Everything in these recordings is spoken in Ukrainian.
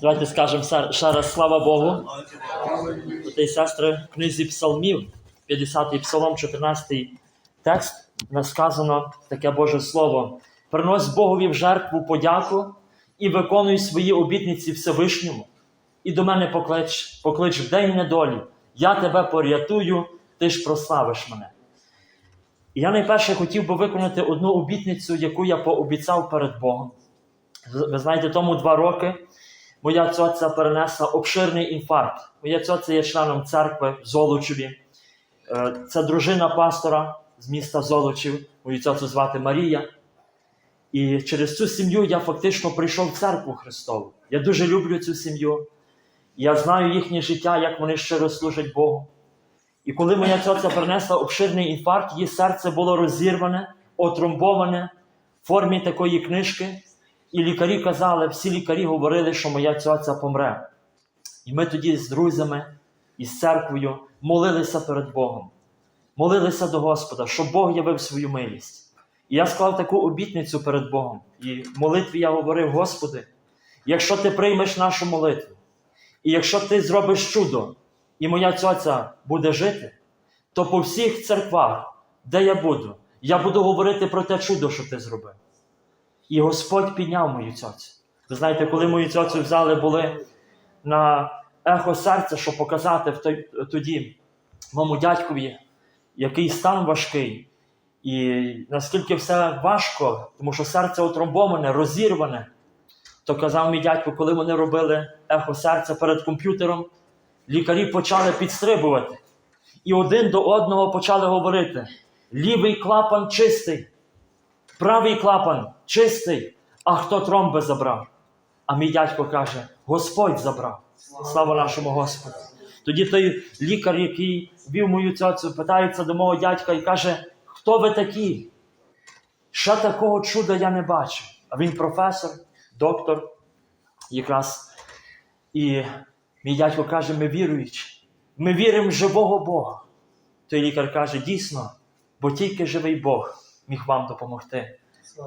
Давайте скажемо ще- раз слава Богу. Брати і сестри, в книзі Псалмів, 50-й псалом, 14-й текст, не сказано таке Боже Слово. Принось Богові в жертву подяку і виконуй свої обітниці Всевишньому. І до мене поклич, поклич в день недолі. Я тебе порятую, ти ж прославиш мене. І я найперше хотів би виконати одну обітницю, яку я пообіцяв перед Богом. Ви знаєте, тому два роки моя цьоця перенесла обширний інфаркт. Моя цьоця є членом церкви в Золочеві. Е, Це дружина пастора з міста Золочів. Мою цьоцю звати Марія. І через цю сім'ю я фактично прийшов в церкву Христову. Я дуже люблю цю сім'ю. Я знаю їхнє життя, як вони щиро служать Богу. І коли моя цьоця перенесла обширний інфаркт, її серце було розірване, отромбоване в формі такої книжки. І лікарі казали, всі лікарі говорили, що моя цьоця помре. І ми тоді з друзями і з церквою молилися перед Богом, молилися до Господа, щоб Бог явив свою милість. І я склав таку обітницю перед Богом. І в молитві я говорив: Господи, якщо ти приймеш нашу молитву, і якщо ти зробиш чудо, і моя цьоця буде жити, то по всіх церквах, де я буду, я буду говорити про те чудо, що ти зробив. І Господь підняв мою цьоцю. Ви знаєте, коли мою цьоцю взяли, були на ехо серця, щоб показати в той, тоді моєму дядькові, який стан важкий, і наскільки все важко, тому що серце отромбоване, розірване, то казав мій дядько, коли вони робили ехо серця перед комп'ютером, лікарі почали підстрибувати. І один до одного почали говорити: лівий клапан чистий, правий клапан чистий, а хто тромби забрав? А мій дядько каже: Господь забрав. Слава нашому Господу. Тоді той лікар, який вів мою цьоцю, питається до мого дядька і каже: Хто ви такі? Ще такого чуда я не бачив. А він професор, доктор, якраз. І мій дядько каже: ми віруючі, ми віримо в живого Бога. Той лікар каже: дійсно, бо тільки живий Бог міг вам допомогти.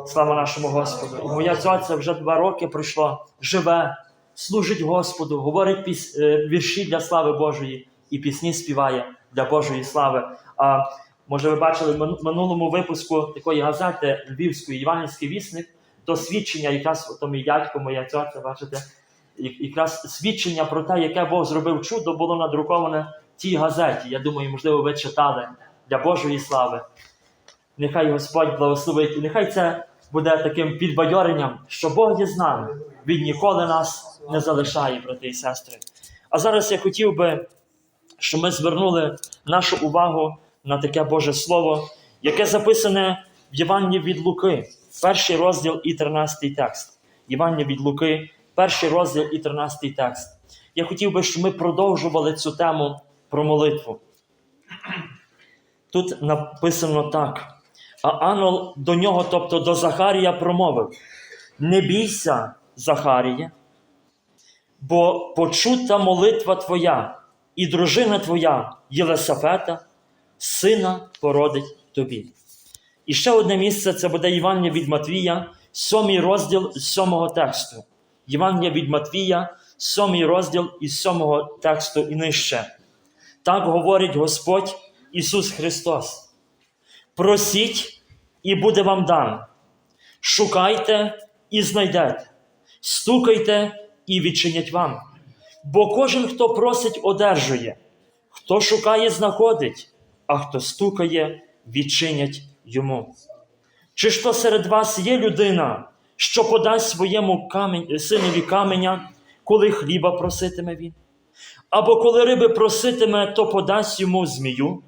Слава нашому Господу. І моя цьоця вже два роки пройшло, живе, служить Господу, говорить піс... е, вірші для слави Божої і пісні співає для Божої слави. А може, ви бачили в минулому випуску такої газети Львівської Іванівський вісник, то свідчення, якраз то мій дядько, моя цьоця, бачите, якраз свідчення про те, яке Бог зробив чудо, було надруковане в тій газеті. Я думаю, можливо, ви читали для Божої слави. Нехай Господь благословить, і нехай це буде таким підбадьоренням, що Бог є з нами. Він ніколи нас не залишає, брати і сестри. А зараз я хотів би, щоб ми звернули нашу увагу на таке Боже Слово, яке записане в Євангелії від Луки, перший розділ і 13 текст. Євангелія від Луки, перший розділ і 13 текст. Я хотів би, щоб ми продовжували цю тему про молитву. Тут написано так. А ангел до нього, тобто до Захарія, промовив: Не бійся, Захаріє, бо почута молитва твоя, і дружина твоя Єлисафета, сина породить тобі. І ще одне місце це буде Євангелія від Матвія, сьомий розділ з сьомого тексту. Євангелія від Матвія, сьомий розділ із сьомого тексту і нижче. Так говорить Господь Ісус Христос. Просіть, і буде вам дано. Шукайте і знайдете, стукайте і відчинять вам. Бо кожен, хто просить, одержує, хто шукає, знаходить, а хто стукає, відчинять йому. Чи ж то серед вас є людина, що подасть своєму камень, синові каменя, коли хліба проситиме він? Або коли риби проситиме, то подасть йому змію?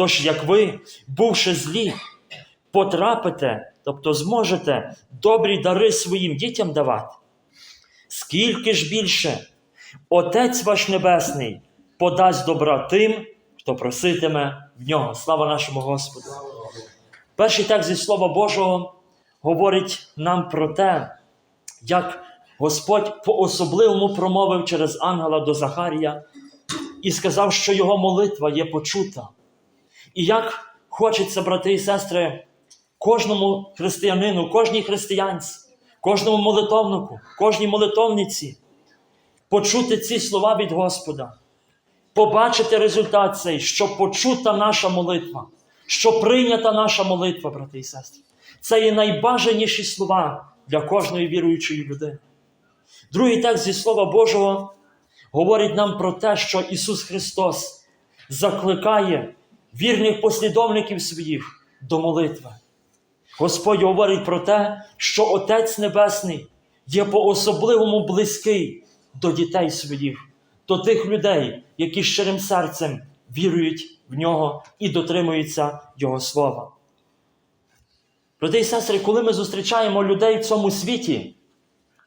Тож, як ви, бувши злі, потрапите, тобто зможете добрі дари своїм дітям давати, скільки ж більше Отець ваш Небесний подасть добра тим, хто проситиме в нього. Слава нашому Господу! Перший текст зі Слова Божого говорить нам про те, як Господь по-особливому промовив через ангела до Захарія і сказав, що його молитва є почута. І як хочеться, брати і сестри, кожному християнину, кожній християнці, кожному молитовнику, кожній молитовниці почути ці слова від Господа, побачити результат цей, що почута наша молитва, що прийнята наша молитва, брати і сестри. Це є найбажаніші слова для кожної віруючої людини. Другий текст зі Слова Божого говорить нам про те, що Ісус Христос закликає вірних послідовників своїх до молитви. Господь говорить про те, що Отець Небесний є по-особливому близький до дітей своїх, до тих людей, які щирим серцем вірують в нього і дотримуються Його слова. Брати і сестри, коли ми зустрічаємо людей в цьому світі,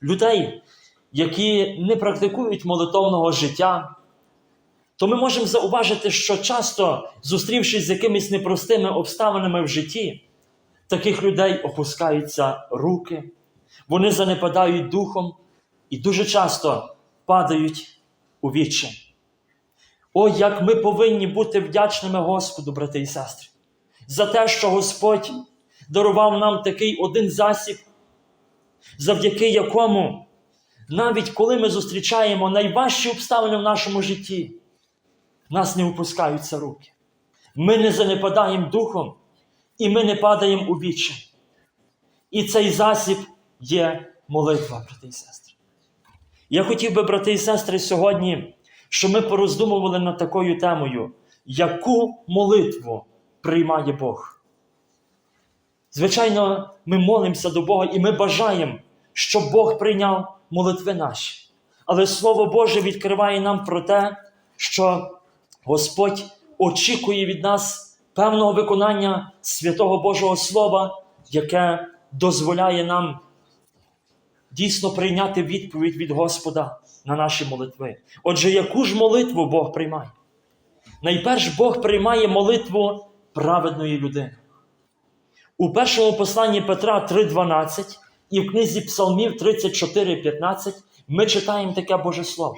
людей, які не практикують молитовного життя, то ми можемо зауважити, що часто, зустрівшись з якимись непростими обставинами в житті, таких людей опускаються руки, вони занепадають духом і дуже часто падають у відчай. О, як ми повинні бути вдячними Господу, брати і сестри, за те, що Господь дарував нам такий один засіб, завдяки якому, навіть коли ми зустрічаємо найважчі обставини в нашому житті, нас не опускаються руки. Ми не занепадаємо духом, і ми не падаємо у відчай. І цей засіб є молитва, брати і сестри. Я хотів би, брати і сестри, сьогодні, щоб ми пороздумували над такою темою, яку молитву приймає Бог. Звичайно, ми молимося до Бога і ми бажаємо, щоб Бог прийняв молитви наші. Але Слово Боже відкриває нам про те, що Господь очікує від нас певного виконання святого Божого Слова, яке дозволяє нам дійсно прийняти відповідь від Господа на наші молитви. Отже, яку ж молитву Бог приймає? Найперш Бог приймає молитву праведної людини. У першому посланні Петра 3:12 і в книзі Псалмів 34:15 ми читаємо таке Боже Слово.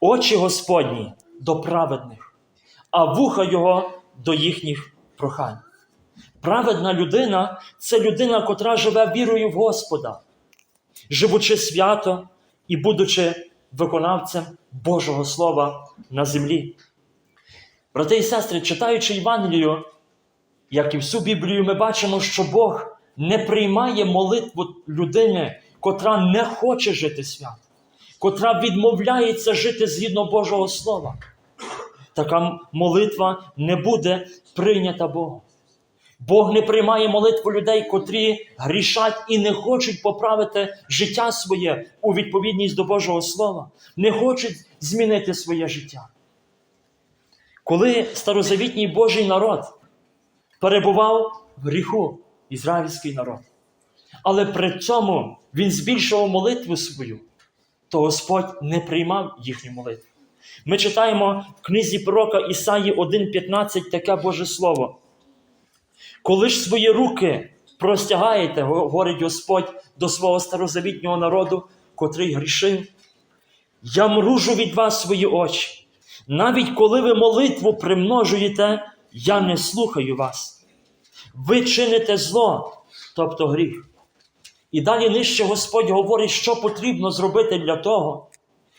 Очі Господні до праведних, а вуха Його до їхніх прохань. Праведна людина це людина, котра живе вірою в Господа, живучи свято і будучи виконавцем Божого Слова на землі. Брати і сестри, читаючи Євангелію, як і всю Біблію, ми бачимо, що Бог не приймає молитву людини, котра не хоче жити свято, котра відмовляється жити згідно Божого Слова. Така молитва не буде прийнята Богом. Бог не приймає молитву людей, котрі грішать і не хочуть поправити життя своє у відповідність до Божого Слова, не хочуть змінити своє життя. Коли старозавітній Божий народ перебував в гріху, ізраїльський народ, але при цьому він збільшував молитву свою, то Господь не приймав їхню молитву. Ми читаємо в книзі пророка Ісаї 1,15 таке Боже Слово. Коли ж свої руки простягаєте, говорить Господь до свого старозавітнього народу, котрий грішив, я мружу від вас свої очі. Навіть коли ви молитву примножуєте, я не слухаю вас. Ви чините зло, тобто гріх. І далі нижче Господь говорить, що потрібно зробити для того,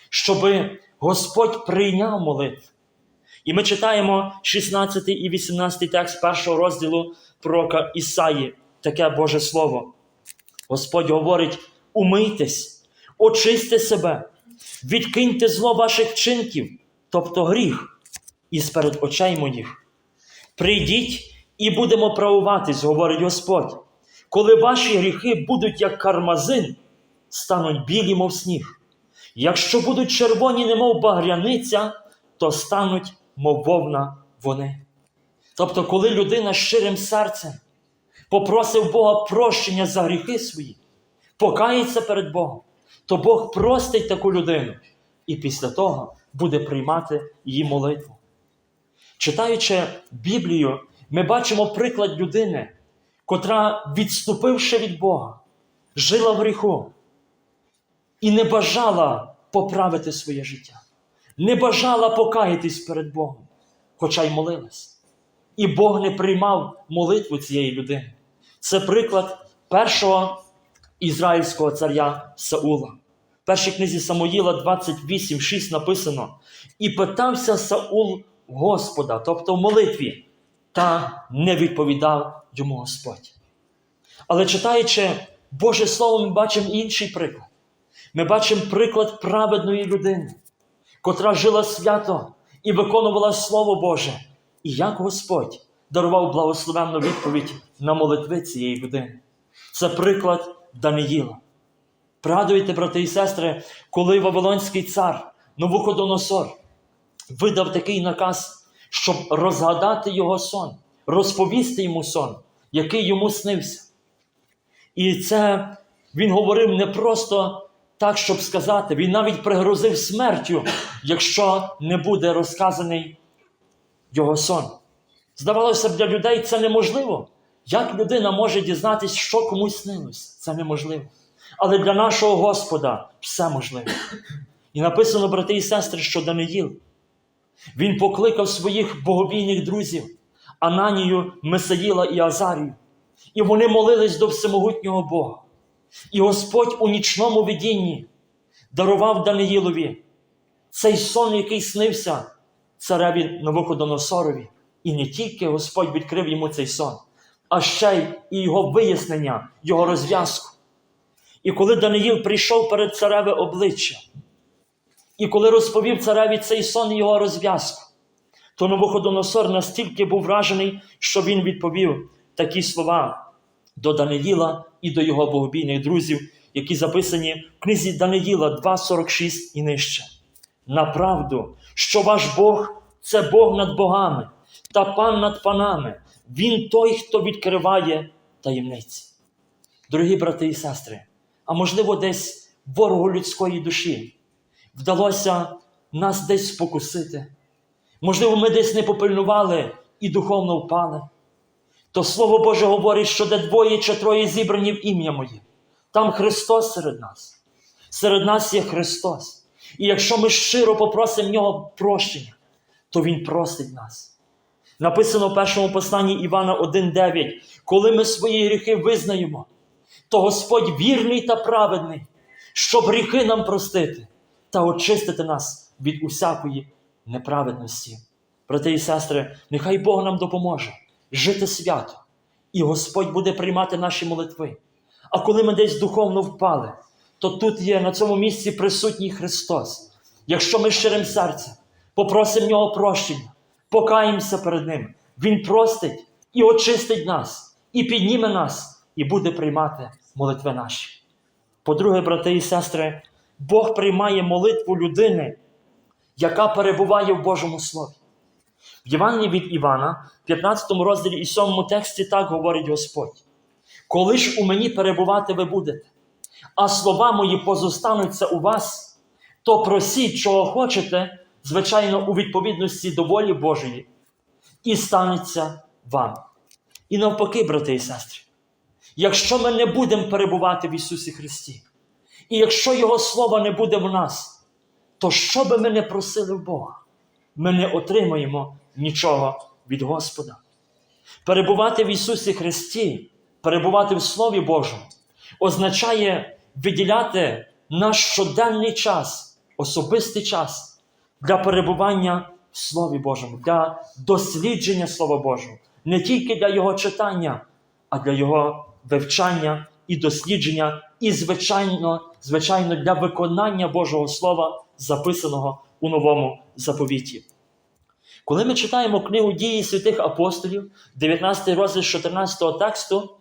щоби Господь прийняв молитву. І ми читаємо 16 і 18 текст першого розділу пророка Ісаї, таке Боже Слово. Господь говорить: умийтесь, очисьте себе, відкиньте зло ваших вчинків, тобто гріх, із перед очей моїх. Прийдіть і будемо правуватись, говорить Господь. Коли ваші гріхи будуть як кармазин, стануть білі, мов сніг. Якщо будуть червоні, немов багряниця, то стануть, мов вовна вони. Тобто, коли людина щирим серцем попросив Бога прощення за гріхи свої, покається перед Богом, то Бог простить таку людину і після того буде приймати її молитву. Читаючи Біблію, ми бачимо приклад людини, котра, відступивши від Бога, жила в гріху і не бажала поправити своє життя, не бажала покаятись перед Богом, хоча й молилась. І Бог не приймав молитву цієї людини. Це приклад першого ізраїльського царя Саула. В першій книзі Самуїла 28.6 написано: І питався Саул Господа, тобто в молитві, та не відповідав йому Господь. Але читаючи Боже Слово, ми бачимо інший приклад. Ми бачимо приклад праведної людини, котра жила свято і виконувала Слово Боже, і як Господь дарував благословенну відповідь на молитви цієї людини. Це приклад Даниїла. Пригадуєте, брати і сестри, коли Вавилонський цар Новуходоносор видав такий наказ, щоб розгадати його сон, розповісти йому сон, який йому снився. І це він говорив не просто так, щоб сказати, він навіть пригрозив смертю, якщо не буде розказаний його сон. Здавалося б, для людей це неможливо. Як людина може дізнатися, що комусь снилось? Це неможливо. Але для нашого Господа все можливо. І написано, брати і сестри, що Даниїл, він покликав своїх боговійних друзів Ананію, Месаїла і Азарію. І вони молились до всемогутнього Бога. І Господь у нічному видінні дарував Даниїлові цей сон, який снився цареві Новоходоносорові. І не тільки Господь відкрив йому цей сон, а ще й його вияснення, його розв'язку. І коли Даниїл прийшов перед цареве обличчя, і коли розповів цареві цей сон і його розв'язку, то Новоходоносор настільки був вражений, що він відповів такі слова до Даниїла і до його богобійних друзів, які записані в книзі Даниїла 2.46 і нижче. Направду, що ваш Бог це Бог над богами та пан над панами. Він той, хто відкриває таємниці. Дорогі брати і сестри, а можливо, десь ворогу людської душі вдалося нас десь спокусити. Можливо, ми десь не попильнували і духовно впали. То Слово Боже говорить, що де двоє чи троє зібрані в ім'я моє, там Христос серед нас. Серед нас є Христос. І якщо ми щиро попросимо в Нього прощення, то Він простить нас. Написано в першому посланні Івана 1,9: коли ми свої гріхи визнаємо, то Господь вірний та праведний, щоб гріхи нам простити та очистити нас від усякої неправедності. Брати і сестри, нехай Бог нам допоможе жити свято, і Господь буде приймати наші молитви. А коли ми десь духовно впали, то тут є на цьому місці присутній Христос. Якщо ми щирим серцем попросимо нього прощення, покаємося перед Ним, Він простить і очистить нас, і підніме нас, і буде приймати молитви наші. По-друге, брати і сестри, Бог приймає молитву людини, яка перебуває в Божому Слові. В Євангелії від Івана, 15 розділі і 7 тексті так говорить Господь: Коли ж у мені перебувати ви будете, а слова мої позостануться у вас, то просіть, чого хочете, звичайно, у відповідності до волі Божої, і станеться вам. І навпаки, брати і сестри, якщо ми не будемо перебувати в Ісусі Христі, і якщо Його Слова не буде в нас, то що би ми не просили в Бога, ми не отримаємо нічого від Господа. Перебувати в Ісусі Христі, перебувати в Слові Божому, означає виділяти наш щоденний час, особистий час для перебування в Слові Божому, для дослідження Слова Божого, не тільки для Його читання, а для Його вивчання і дослідження, і, звичайно, звичайно, для виконання Божого Слова, записаного у новому заповіті. Коли ми читаємо книгу дії святих апостолів, 19 розділ 14 тексту,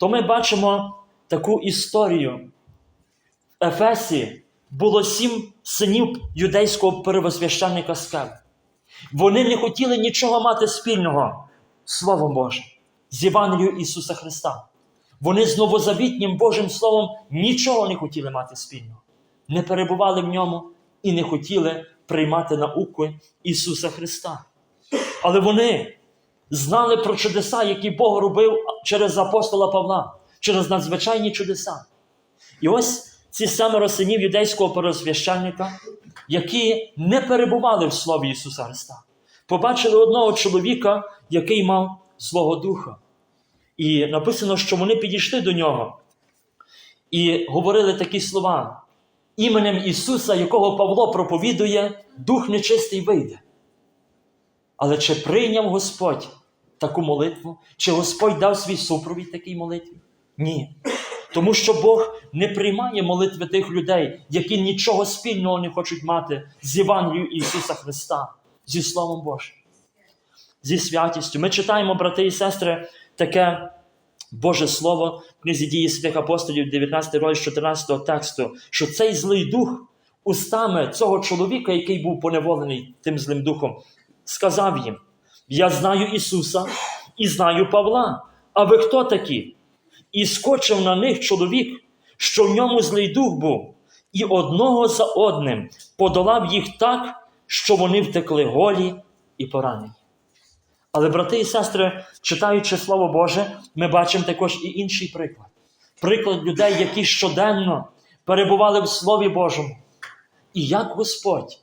то ми бачимо таку історію. В Ефесі було сім синів юдейського первосвященника Скев. Вони не хотіли нічого мати спільного Словом Божим, з Євангелією Ісуса Христа. Вони з новозавітнім Божим Словом нічого не хотіли мати спільного, не перебували в ньому і не хотіли приймати науки Ісуса Христа. Але вони знали про чудеса, які Бог робив через апостола Павла, через надзвичайні чудеса. І ось ці семеро синів юдейського первосвященника, які не перебували в Слові Ісуса Христа, побачили одного чоловіка, який мав Злого Духа. І написано, що вони підійшли до нього. і говорили такі слова: іменем Ісуса, якого Павло проповідує, дух нечистий вийде. Але чи прийняв Господь таку молитву? Чи Господь дав свій супровід такій молитві? Ні. Тому що Бог не приймає молитви тих людей, які нічого спільного не хочуть мати з Євангелією Ісуса Христа, зі Словом Божим, зі святістю. Ми читаємо, брати і сестри, таке Боже Слово в книзі дії святих апостолів, 19 розділ 14 тексту, що цей злий дух устами цього чоловіка, який був поневолений тим злим духом, сказав їм: Я знаю Ісуса і знаю Павла. А ви хто такі? І скочив на них чоловік, що в ньому злий дух був, і одного за одним подолав їх так, що вони втекли голі і поранені. Але, брати і сестри, читаючи Слово Боже, ми бачимо також і інший приклад. Приклад людей, які щоденно перебували в Слові Божому. І як Господь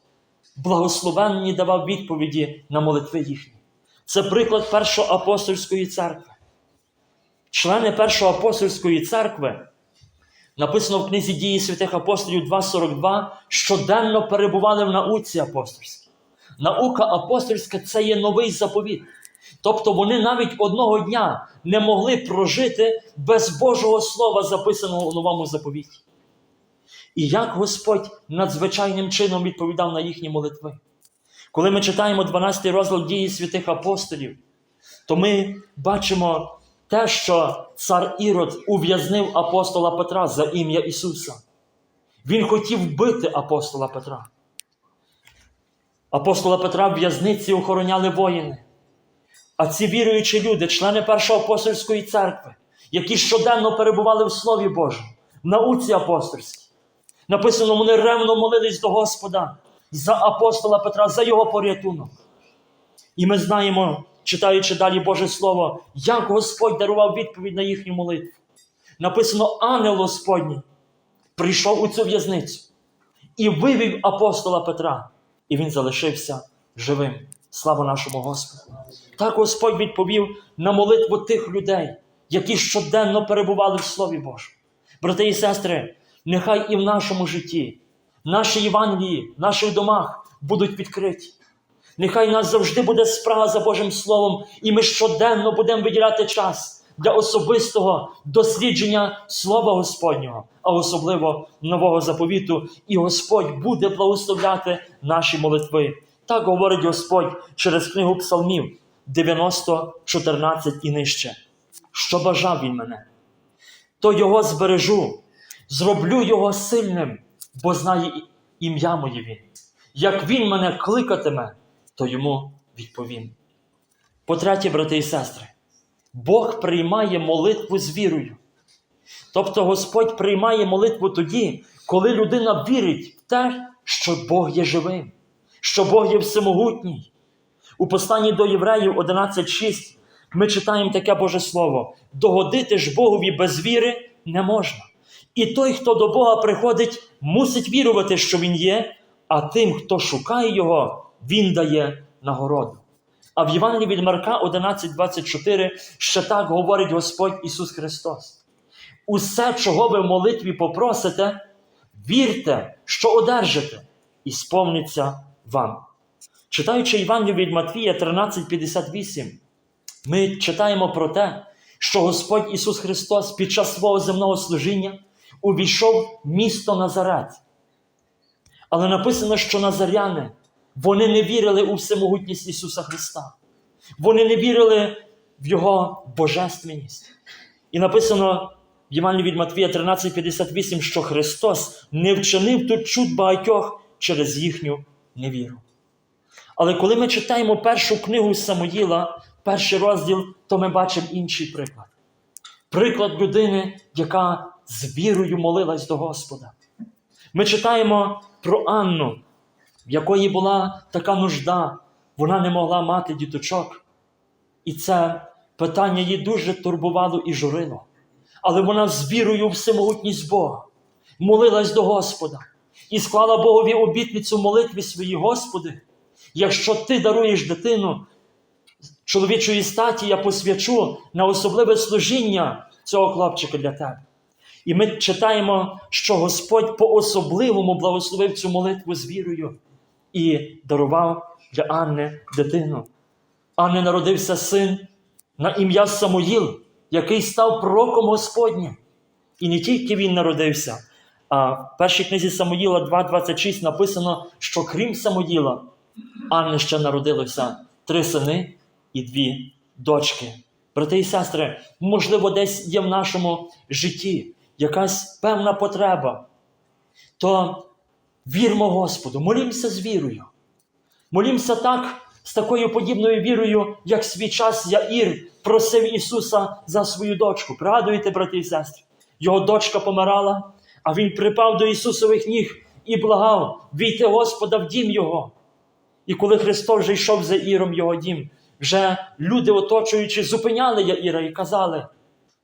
благословенні давав відповіді на молитви їхні. Це приклад першої апостольської церкви. Члени першої апостольської церкви, написано в книзі дії святих апостолів 2.42, щоденно перебували в науці апостольській. Наука апостольська це є новий заповіт. Тобто вони навіть одного дня не могли прожити без Божого Слова, записаного у новому заповіті. І як Господь надзвичайним чином відповідав на їхні молитви. Коли ми читаємо 12 розділ дії святих апостолів, то ми бачимо те, що цар Ірод ув'язнив апостола Петра за ім'я Ісуса. Він хотів вбити апостола Петра. Апостола Петра в в'язниці охороняли воїни. А ці віруючі люди, члени Першої апостольської церкви, які щоденно перебували в Слові Божому, в науці апостольській, написано, вони ревно молились до Господа за апостола Петра, за його порятунок. І ми знаємо, читаючи далі Боже Слово, як Господь дарував відповідь на їхню молитву. Написано, ангел Господній прийшов у цю в'язницю і вивів апостола Петра, і він залишився живим. Слава нашому Господу! Так Господь відповів на молитву тих людей, які щоденно перебували в Слові Божому. Брати і сестри, нехай і в нашому житті, наші Євангелії, в наших домах будуть відкриті. Нехай нас завжди буде справа за Божим Словом, і ми щоденно будемо виділяти час для особистого дослідження Слова Господнього, а особливо нового заповіту. І Господь буде благословляти наші молитви. Так говорить Господь через книгу Псалмів 90, 14 і нижче. Що бажав він мене, то його збережу, зроблю його сильним, бо знає ім'я моє він. Як він мене кликатиме, то йому відповім. По-третє, брати і сестри, Бог приймає молитву з вірою. Тобто Господь приймає молитву тоді, коли людина вірить в те, що Бог є живим, що Бог є всемогутній. У посланні до Євреїв 11.6 ми читаємо таке Боже Слово: догодити ж Богові без віри не можна. І той, хто до Бога приходить, мусить вірувати, що Він є, а тим, хто шукає Його, Він дає нагороду. А в Євангелії від Марка 11.24 ще так говорить Господь Ісус Христос. Усе, чого ви в молитві попросите, вірте, що одержите, і сповниться вам. Читаючи Євангелію від Матвія 13:58, ми читаємо про те, що Господь Ісус Христос під час свого земного служіння увійшов в місто Назарет. Але написано, що назаряни вони не вірили у всемогутність Ісуса Христа. Вони не вірили в Його божественність. І написано в Євангелії від Матвія 13:58, що Христос не вчинив тут чуд багатьох через їхню невіру. Але коли ми читаємо першу книгу Самуїла, перший розділ, то ми бачимо інший приклад. Приклад людини, яка з вірою молилась до Господа. Ми читаємо про Анну, в якої була така нужда, вона не могла мати діточок. І це питання її дуже турбувало і журило. Але вона з вірою всемогутність Бога молилась до Господа і склала Богові обітницю молитві своїй, Господи, якщо ти даруєш дитину чоловічої статі, я посвячу на особливе служіння цього хлопчика для тебе. І ми читаємо, що Господь по-особливому благословив цю молитву з вірою і дарував для Анни дитину. Анни народився син на ім'я Самуїл, який став пророком Господнім. І не тільки він народився, а в першій книзі Самуїла 2.26 написано, що крім Самуїла, Анни ще народилося три сини і дві дочки. Брати і сестри, можливо, десь є в нашому житті якась певна потреба, то вірмо Господу, молімося з вірою. Молімося так, з такою подібною вірою, як свій час Яїр просив Ісуса за свою дочку. Пригадуєте, брати і сестри? Його дочка помирала, а він припав до Ісусових ніг і благав війти Господа в дім Його. І коли Христос вже йшов за Іром його дім, вже люди, оточуючи, зупиняли Яїра і казали: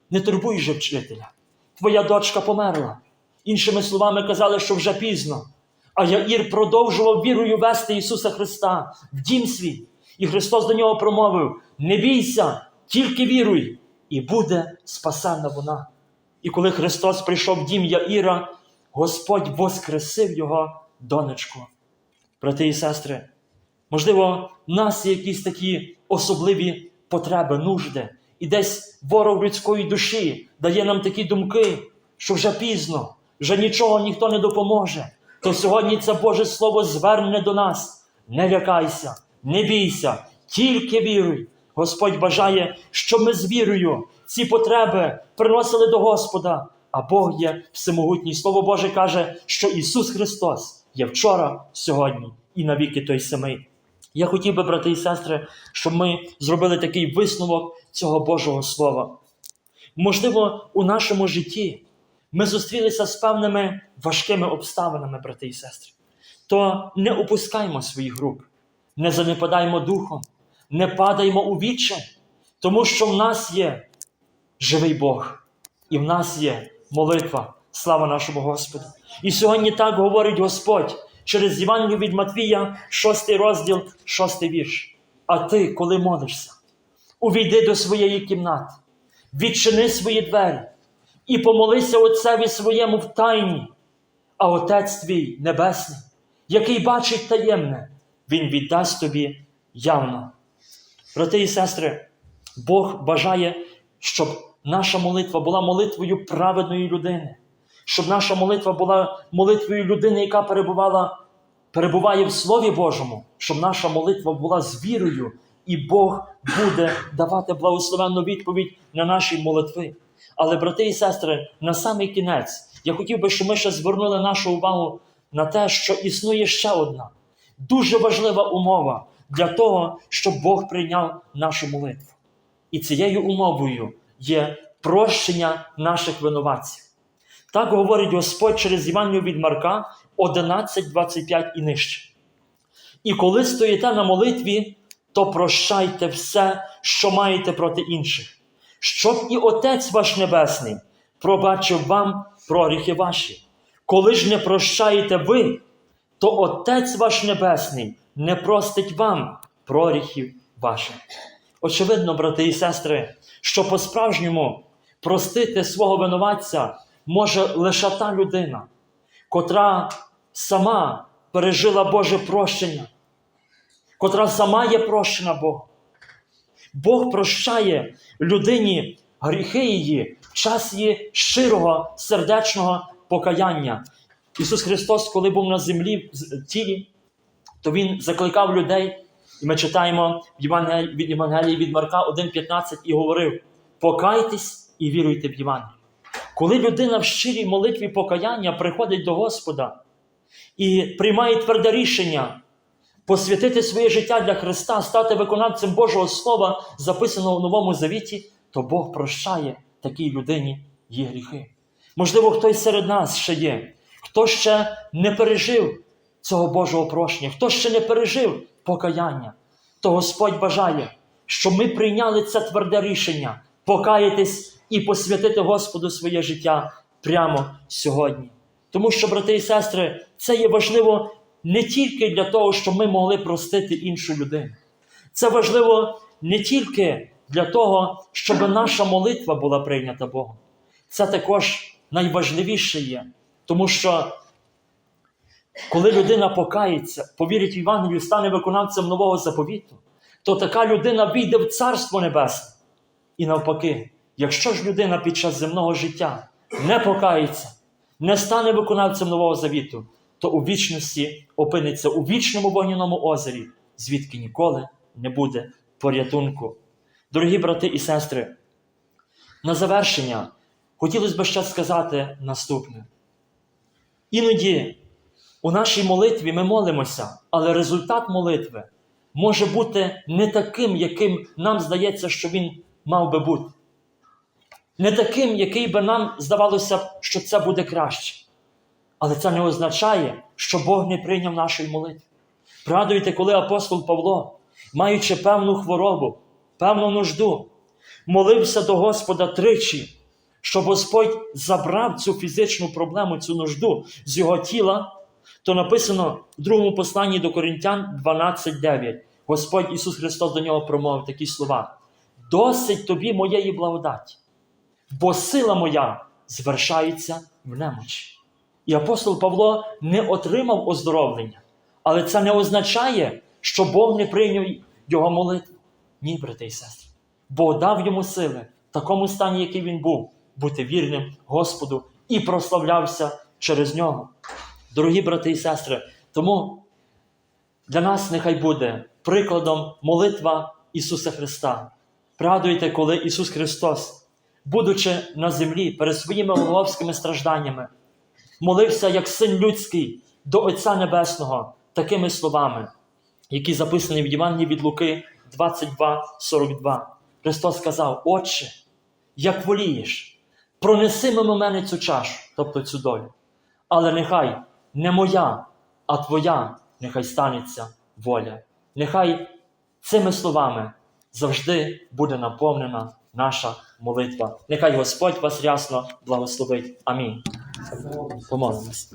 не турбуй же вчителя, твоя дочка померла. Іншими словами, казали, що вже пізно. А Яїр продовжував вірою вести Ісуса Христа в дім свій. І Христос до нього промовив: Не бійся, тільки віруй, і буде спасена вона. І коли Христос прийшов в дім Яїра, Господь воскресив його донечку. Брати і сестри, можливо, в нас є якісь такі особливі потреби, нужди, і десь ворог людської душі дає нам такі думки, що вже пізно, вже нічого ніхто не допоможе. То сьогодні це Боже Слово зверне до нас. Не лякайся, не бійся, тільки віруй. Господь бажає, щоб ми з вірою ці потреби приносили до Господа, а Бог є всемогутній. Слово Боже каже, що Ісус Христос є вчора, сьогодні і навіки той самий. Я хотів би, брати і сестри, щоб ми зробили такий висновок цього Божого Слова. Можливо, у нашому житті ми зустрілися з певними важкими обставинами, брати і сестри. То не опускаймо своїх рук, не занепадаємо духом, не падаємо у відчай, тому що в нас є живий Бог, і в нас є молитва. Слава нашому Господу. І сьогодні так говорить Господь через Євангелію від Матвія, 6 розділ, 6 вірш. А ти, коли молишся, увійди до своєї кімнати, відчини свої двері і помолися Отцеві своєму в тайні, а Отець твій Небесний, який бачить таємне, Він віддасть тобі явно. Брати і сестри, Бог бажає, щоб наша молитва була молитвою праведної людини, щоб наша молитва була молитвою людини, яка перебувала, перебуває в Слові Божому, щоб наша молитва була з вірою, і Бог буде давати благословенну відповідь на наші молитви. Але, брати і сестри, на самий кінець я хотів би, щоб ми ще звернули нашу увагу на те, що існує ще одна дуже важлива умова для того, щоб Бог прийняв нашу молитву. І цією умовою є прощення наших винуватців. Так говорить Господь через Євангелію від Марка 11, 25 і нижче. І коли стоїте на молитві, то прощайте все, що маєте проти інших, щоб і Отець ваш Небесний пробачив вам проріхи ваші. Коли ж не прощаєте ви, то Отець ваш Небесний не простить вам проріхів ваших. Очевидно, брати і сестри, що по-справжньому простити свого винуватця може лише та людина, котра сама пережила Боже прощення, котра сама є прощена Богом. Бог прощає людині гріхи її в час її щирого сердечного покаяння. Ісус Христос, коли був на землі в тілі, то Він закликав людей, і ми читаємо від Євангелії від Марка 1,15 і говорив: покайтесь і віруйте в Євангелію. Коли людина в щирій молитві покаяння приходить до Господа і приймає тверде рішення посвятити своє життя для Христа, стати виконавцем Божого Слова, записаного в Новому Завіті, то Бог прощає такій людині її гріхи. Можливо, хтось серед нас ще є, хто ще не пережив цього Божого прощення, хто ще не пережив покаяння, то Господь бажає, щоб ми прийняли це тверде рішення, покаятись і посвятити Господу своє життя прямо сьогодні. Тому що, брати і сестри, це є важливо не тільки для того, щоб ми могли простити іншу людину. Це важливо не тільки для того, щоб наша молитва була прийнята Богом. Це також найважливіше є. Тому що коли людина покається, повірить в Євангелію, стане виконавцем нового заповіту, то така людина війде в Царство Небесне. І навпаки, якщо ж людина під час земного життя не покається, не стане виконавцем нового завіту, то у вічності опиниться у вічному вогняному озері, звідки ніколи не буде порятунку. Дорогі брати і сестри, на завершення хотілося б ще сказати наступне. Іноді у нашій молитві ми молимося, але результат молитви може бути не таким, яким нам здається, що він мав би бути. Не таким, який би нам здавалося, що це буде краще. Але це не означає, що Бог не прийняв нашої молитви. Пригадуєте, коли апостол Павло, маючи певну хворобу, певну нужду, молився до Господа тричі, щоб Господь забрав цю фізичну проблему, цю нужду з його тіла, то написано в другому посланні до Коринтян 12:9. Господь Ісус Христос до нього промовив такі слова: Досить тобі моєї благодаті, бо сила моя звершається в немочі. І апостол Павло не отримав оздоровлення, але це не означає, що Бог не прийняв його молитву. Ні, брати і сестри. Бог дав йому сили в такому стані, який він був, бути вірним Господу і прославлявся через нього. Дорогі брати і сестри, тому для нас нехай буде прикладом молитва Ісуса Христа. Пригадуйте, коли Ісус Христос, будучи на землі перед своїми головськими стражданнями, молився як син людський до Отця Небесного такими словами, які записані в Євангелії від Луки 22:42. Христос сказав: Отче, як волієш, пронеси мимо мене цю чашу, тобто цю долю. Але нехай не моя, а твоя, нехай станеться воля. Нехай цими словами завжди буде наповнена наша молитва. Нехай Господь вас рясно благословить. Амінь. Помолимось.